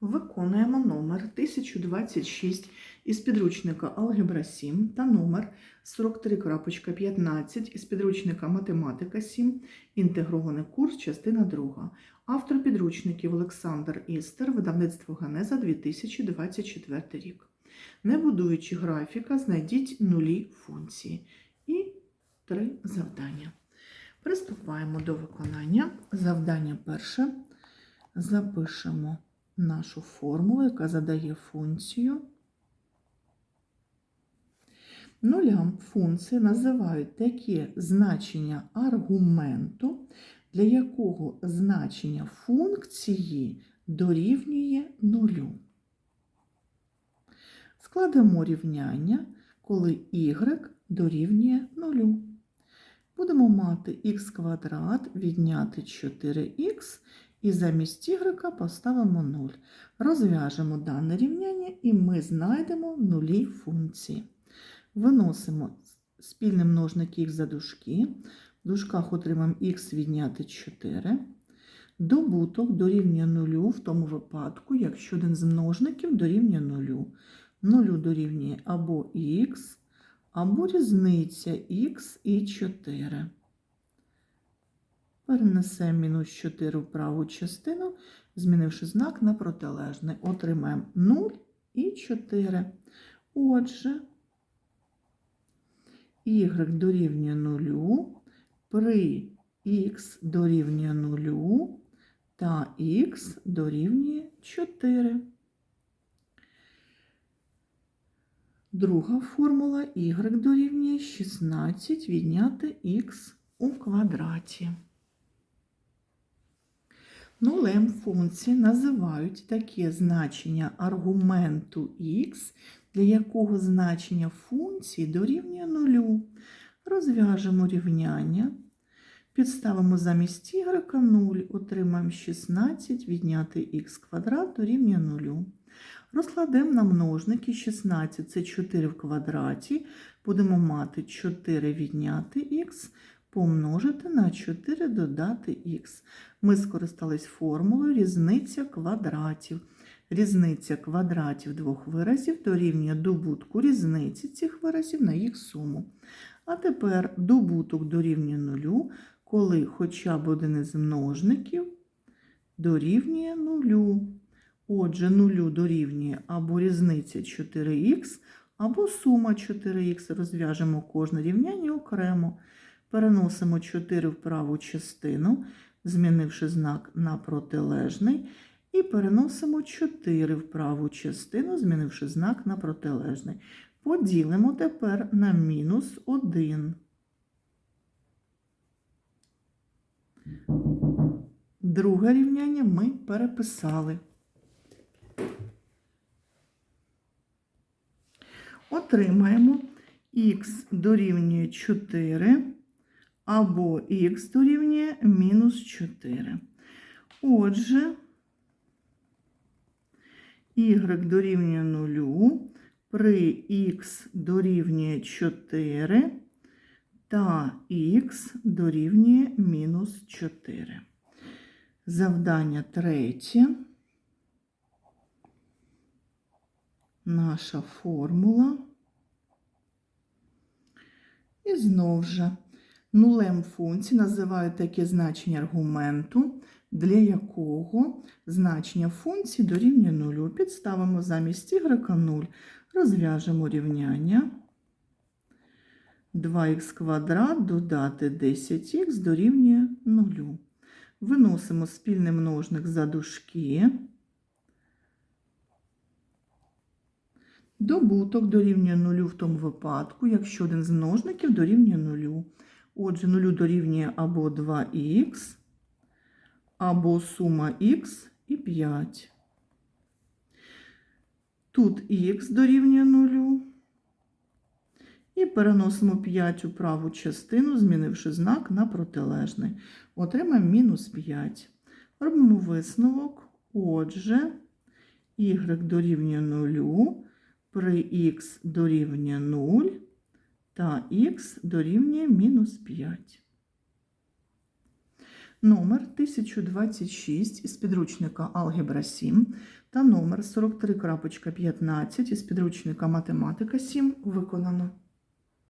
Виконуємо номер 1026 із підручника Алгебра 7 та номер 43.15 із підручника Математика 7, інтегрований курс, частина 2. Автор підручників Олександр Істер, видавництво Ганеза 2024 рік. Не будуючи графіка, знайдіть нулі функції. І три завдання. Приступаємо до виконання. Завдання перше. Запишемо нашу формулу, яка задає функцію. Нулям функції називають такі значення аргументу, для якого значення функції дорівнює нулю. Складемо рівняння, коли y дорівнює нулю. Будемо мати х квадрат відняти 4х і замість y поставимо 0. Розв'яжемо дане рівняння і ми знайдемо нулі функції. Виносимо спільний множник х за дужки. В дужках отримаємо х відняти 4. Добуток дорівнює 0 в тому випадку, якщо один з множників дорівнює 0. 0 дорівнює або х, або різниця х і 4. Перенесемо мінус 4 в праву частину, змінивши знак на протилежний. Отримаємо 0 і 4. Отже, y дорівнює 0 при х дорівнює 0 та х дорівнює 4. Друга формула y дорівнює 16 відняти х у квадраті. Нулем функції називають таке значення аргументу х, для якого значення функції дорівнює нулю. Розв'яжемо рівняння. Підставимо замість y 0, отримаємо 16 відняти х квадрат дорівнює 0. Розкладемо на множники 16, це 4 в квадраті. Будемо мати 4 відняти х, помножити на 4 додати х. Ми скористались формулою різниця квадратів. Різниця квадратів двох виразів дорівнює добутку різниці цих виразів на їх суму. А тепер добуток дорівнює нулю, коли хоча б один із множників дорівнює нулю. Отже, нулю дорівнює або різниця 4х, або сума 4х. Розв'яжемо кожне рівняння окремо. Переносимо 4 в праву частину, змінивши знак на протилежний. І переносимо 4 в праву частину, змінивши знак на протилежний. Поділимо тепер на мінус 1. Друге рівняння ми переписали. Отримаємо х дорівнює 4 або х дорівнює мінус 4. Отже, y дорівнює 0 при х дорівнює 4 та х дорівнює мінус 4. Завдання третє. Наша формула. І знову ж нулем функції називають таке значення аргументу, для якого значення функції дорівнює 0. Підставимо замість y 0. Розв'яжемо рівняння. 2х квадрат додати 10х дорівнює 0. Виносимо спільний множник за дужки. Добуток дорівнює 0 в тому випадку, якщо один з множників дорівнює 0. Отже, 0 дорівнює або 2х, або сума х і 5. Тут х дорівнює 0. І переносимо 5 у праву частину, змінивши знак на протилежний. Отримаємо мінус 5. Робимо висновок. Отже, y дорівнює 0 при х дорівнює 0 та х дорівнює мінус 5. Номер 1026 із підручника Алгебра 7 та номер 43.15 із підручника Математика 7 виконано.